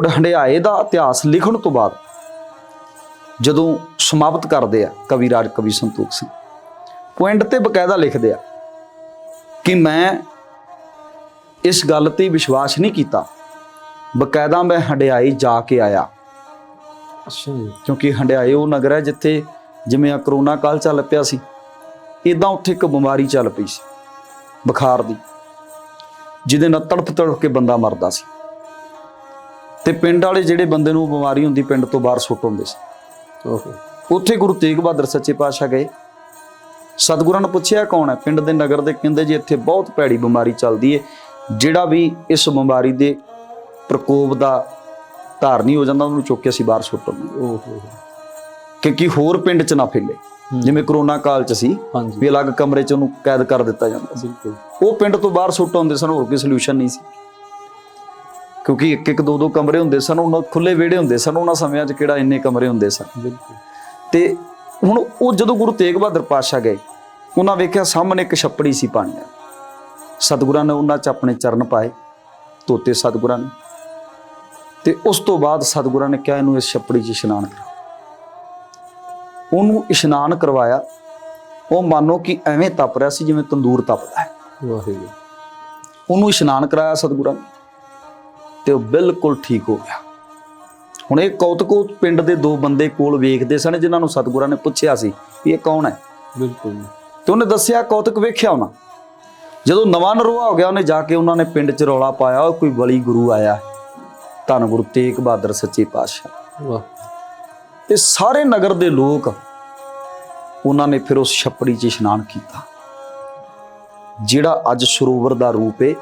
ਉਹ ਹੰਡਿਆਏ ਦਾ ਇਤਿਹਾਸ ਲਿਖਣ ਤੋਂ ਬਾਅਦ ਜਦੋਂ ਸਮਾਪਤ ਕਰਦੇ ਆ ਕਵੀ ਰਾਜ ਕਵੀ ਸੰਤੋਖ ਸਿੰਘ ਪੁਆਇੰਟ ਤੇ ਬਕਾਇਦਾ ਲਿਖਦੇ ਆ ਕਿ ਮੈਂ ਇਸ ਗੱਲ ਤੇ ਵਿਸ਼ਵਾਸ ਨਹੀਂ ਕੀਤਾ ਬਕਾਇਦਾ ਮੈਂ ਹੰਡਿਆਈ ਜਾ ਕੇ ਆਇਆ। ਅੱਛਾ ਜੀ। ਕਿਉਂਕਿ ਹੰਡਿਆਏ ਉਹ ਨਗਰ ਹੈ ਜਿੱਥੇ ਜਿਵੇਂ ਆ ਕਰੋਨਾ ਕਾਲ ਚੱਲ ਪਿਆ ਸੀ ਇਦਾਂ ਉੱਥੇ ਇੱਕ ਬਿਮਾਰੀ ਚੱਲ ਪਈ ਸੀ ਬੁਖਾਰ ਦੀ ਜਿਹਦੇ ਨਾਲ ਤੜਫ ਤੜਫ ਕੇ ਬੰਦਾ ਮਰਦਾ ਸੀ। ਤੇ ਪਿੰਡ ਵਾਲੇ ਜਿਹੜੇ ਬੰਦੇ ਨੂੰ ਬਿਮਾਰੀ ਹੁੰਦੀ ਪਿੰਡ ਤੋਂ ਬਾਹਰ ਸੁੱਟ ਹੁੰਦੇ ਸੀ। ਓਹੋ ਉੱਥੇ ਗੁਰੂ ਤੇਗ ਬਹਾਦਰ ਸੱਚੇ ਪਾਤਸ਼ਾਹ ਗਏ। ਸਤਿਗੁਰਾਂ ਨੂੰ ਪੁੱਛਿਆ ਕੌਣ ਹੈ? ਪਿੰਡ ਦੇ ਨਗਰ ਦੇ ਕਹਿੰਦੇ ਜੀ ਇੱਥੇ ਬਹੁਤ ਭੈੜੀ ਬਿਮਾਰੀ ਚੱਲਦੀ ਹੈ ਜਿਹੜਾ ਵੀ ਇਸ ਬਿਮਾਰੀ ਦੇ ਪ੍ਰਕੋਪ ਦਾ ਧਾਰਨੀ ਹੋ ਜਾਂਦਾ ਉਹਨੂੰ ਚੁੱਕ ਕੇ ਅਸੀਂ ਬਾਹਰ ਸੁੱਟ ਦਿੰਦੇ। ਓਹੋ ਕਿਉਂਕਿ ਹੋਰ ਪਿੰਡ 'ਚ ਨਾ ਫੈਲੇ। ਜਿਵੇਂ ਕਰੋਨਾ ਕਾਲ 'ਚ ਸੀ ਵੀ ਅਲੱਗ ਕਮਰੇ 'ਚ ਉਹਨੂੰ ਕੈਦ ਕਰ ਦਿੱਤਾ ਜਾਂਦਾ ਸੀ। ਉਹ ਪਿੰਡ ਤੋਂ ਬਾਹਰ ਸੁੱਟ ਆਉਂਦੇ ਸਨ ਹੋਰ ਕੋਈ ਸੋਲੂਸ਼ਨ ਨਹੀਂ ਸੀ। ਕਿਉਂਕਿ ਇੱਕ ਇੱਕ ਦੋ ਦੋ ਕਮਰੇ ਹੁੰਦੇ ਸਨ ਉਹਨਾਂ ਖੁੱਲੇ ਵਿਹੜੇ ਹੁੰਦੇ ਸਨ ਉਹਨਾਂ ਸਮਿਆਂ 'ਚ ਕਿਹੜਾ ਇੰਨੇ ਕਮਰੇ ਹੁੰਦੇ ਸਨ। ਬਿਲਕੁਲ। ਤੇ ਹੁਣ ਉਹ ਜਦੋਂ ਗੁਰੂ ਤੇਗ ਬਹਾਦਰ ਪਾਤਸ਼ਾਹ ਗਏ ਉਹਨਾਂ ਵੇਖਿਆ ਸਾਹਮਣੇ ਇੱਕ ਛੱਪੜੀ ਸੀ ਪਾਣੀ ਵਾਲੀ। ਸਤਿਗੁਰਾਂ ਨੇ ਉਹਨਾਂ 'ਚ ਆਪਣੇ ਚਰਨ ਪਾਏ ਧੋਤੇ ਸਤਿਗੁਰਾਂ ਨੇ। ਤੇ ਉਸ ਤੋਂ ਬਾਅਦ ਸਤਿਗੁਰਾਂ ਨੇ ਕਿਹਾ ਇਹਨੂੰ ਇਸ ਛੱਪੜੀ 'ਚ ਇਸ਼ਨਾਨ ਕਰਾ। ਉਹਨੂੰ ਇਸ਼ਨਾਨ ਕਰਵਾਇਆ। ਉਹ ਮਾਨੋ ਕਿ ਐਵੇਂ ਤਪ ਰਿਹਾ ਸੀ ਜਿਵੇਂ ਤੰਦੂਰ ਤਪਦਾ ਹੈ। ਵਾਹਿਗੁਰੂ। ਉਹਨੂੰ ਇਸ਼ਨਾਨ ਕਰਾਇਆ ਸਤਿਗੁਰਾਂ ਨੇ। ਤੇ ਉਹ ਬਿਲਕੁਲ ਠੀਕ ਹੋ ਗਿਆ। ਹੁਣ ਇਹ ਕੌਤਕ ਪਿੰਡ ਦੇ ਦੋ ਬੰਦੇ ਕੋਲ ਵੇਖਦੇ ਸਨ ਜਿਨ੍ਹਾਂ ਨੂੰ ਸਤਿਗੁਰਾਂ ਨੇ ਪੁੱਛਿਆ ਸੀ ਵੀ ਇਹ ਕੌਣ ਹੈ। ਬਿਲਕੁਲ ਤੇ ਉਹਨੇ ਦੱਸਿਆ ਕੌਤਕ ਵੇਖਿਆ ਉਹਨਾਂ। ਜਦੋਂ ਨਵਾਂ ਨਰੋਆ ਹੋ ਗਿਆ ਉਹਨੇ ਜਾ ਕੇ ਉਹਨਾਂ ਨੇ ਪਿੰਡ 'ਚ ਰੌਲਾ ਪਾਇਆ ਉਹ ਕੋਈ ਬਲੀ ਗੁਰੂ ਆਇਆ। ਧੰਨ ਗੁਰੂ ਤੇਗ ਬਹਾਦਰ ਸੱਚੇ ਪਾਤਸ਼ਾਹ। ਵਾਹ। ਤੇ ਸਾਰੇ ਨਗਰ ਦੇ ਲੋਕ ਉਹਨਾਂ ਨੇ ਫਿਰ ਉਸ ਛੱਪੜੀ 'ਚ ਇਸ਼ਨਾਨ ਕੀਤਾ ਜਿਹੜਾ ਅੱਜ ਸਰੋਵਰ ਦਾ ਰੂਪ ਹੈ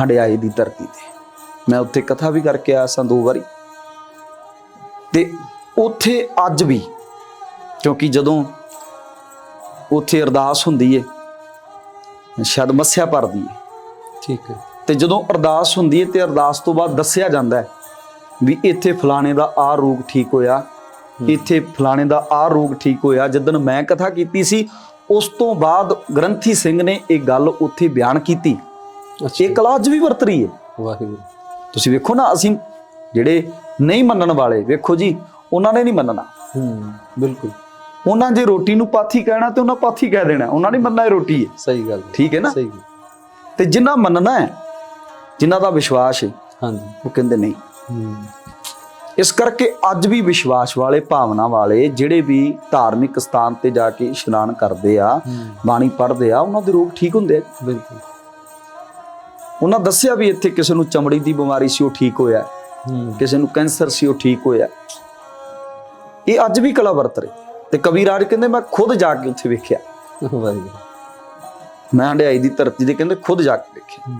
ਹੰਡਿਆਏ ਦੀ ਧਰਤੀ ਤੇ। ਮੈਂ ਉੱਥੇ ਕਥਾ ਵੀ ਕਰਕੇ ਆਇਆ ਸਾਂ ਦੋ ਵਾਰੀ। ਤੇ ਉੱਥੇ ਅੱਜ ਵੀ ਕਿਉਂਕਿ ਜਦੋਂ ਉੱਥੇ ਅਰਦਾਸ ਹੁੰਦੀ ਹੈ ਸ਼ਾਇਦ ਮੱਸਿਆ ਭਰਦੀ ਹੈ ਠੀਕ ਹੈ। ਤੇ ਜਦੋਂ ਅਰਦਾਸ ਹੁੰਦੀ ਹੈ ਤੇ ਅਰਦਾਸ ਤੋਂ ਬਾਅਦ ਦੱਸਿਆ ਜਾਂਦਾ ਹੈ ਵੀ ਇੱਥੇ ਫਲਾਣੇ ਦਾ ਆ ਰੋਗ ਠੀਕ ਹੋਇਆ ਇੱਥੇ ਫਲਾਣੇ ਦਾ ਆ ਰੋਗ ਠੀਕ ਹੋਇਆ। ਜਦੋਂ ਮੈਂ ਕਥਾ ਕੀਤੀ ਸੀ ਉਸ ਤੋਂ ਬਾਅਦ ਗ੍ਰੰਥੀ ਸਿੰਘ ਨੇ ਇਹ ਗੱਲ ਉੱਥੇ ਬਿਆਨ ਕੀਤੀ। ਇਹ ਕਲਾ ਅੱਜ ਵੀ ਵਰਤ ਰਹੀ ਹੈ ਵਾਹਿਗੁਰੂ। ਤੁਸੀਂ ਵੇਖੋ ਨਾ ਅਸੀਂ ਜਿਹੜੇ ਨਹੀਂ ਮੰਨਣ ਵਾਲੇ ਵੇਖੋ ਜੀ ਉਹਨਾਂ ਨੇ ਨਹੀਂ ਮੰਨਣਾ। ਹੂੰ ਬਿਲਕੁਲ। ਉਹਨਾਂ ਜੇ ਰੋਟੀ ਨੂੰ ਪਾਥੀ ਕਹਿਣਾ ਤੇ ਉਹਨਾਂ ਪਾਥੀ ਕਹਿ ਦੇਣਾ ਉਹਨਾਂ ਨੇ ਮੰਨਣਾ ਇਹ ਰੋਟੀ ਹੈ। ਸਹੀ ਗੱਲ ਠੀਕ ਹੈ ਨਾ? ਸਹੀ। ਤੇ ਜਿਨ੍ਹਾਂ ਮੰਨਣਾ ਹੈ ਜਿਨ੍ਹਾਂ ਦਾ ਵਿਸ਼ਵਾਸ ਹੈ ਹਾਂਜੀ। ਉਹ ਕਹਿੰਦੇ ਨਹੀਂ। ਹੂੰ। ਇਸ ਕਰਕੇ ਅੱਜ ਵੀ ਵਿਸ਼ਵਾਸ ਵਾਲੇ ਭਾਵਨਾ ਵਾਲੇ ਜਿਹੜੇ ਵੀ ਧਾਰਮਿਕ ਸਥਾਨ ਤੇ ਜਾ ਕੇ ਇਸ਼ਨਾਨ ਕਰਦੇ ਆ ਬਾਣੀ ਪੜ੍ਹਦੇ ਆ ਉਹਨਾਂ ਦੇ ਰੋਗ ਠੀਕ ਹੁੰਦੇ ਆ। ਬਿਲਕੁਲ। ਉਹਨਾਂ ਦੱਸਿਆ ਵੀ ਇੱਥੇ ਕਿਸੇ ਨੂੰ ਚਮੜੀ ਦੀ ਬਿਮਾਰੀ ਸੀ ਉਹ ਠੀਕ ਹੋਇਆ। ਕਿਸੇ ਨੂੰ ਕੈਂਸਰ ਸੀ ਉਹ ਠੀਕ ਹੋਇਆ। ਇਹ ਅੱਜ ਵੀ ਕਲਾ ਵਰਤ ਰਹੇ। ਤੇ ਕਬੀਰ ਰਾਜ ਕਹਿੰਦੇ ਮੈਂ ਖੁਦ ਜਾ ਕੇ ਉੱਥੇ ਵੇਖਿਆ। ਮੈਂ ਹੰਡਿਆਈ ਦੀ ਧਰਤੀ ਤੇ ਕਹਿੰਦੇ ਖੁਦ ਜਾ ਕੇ ਵੇਖਿਆ।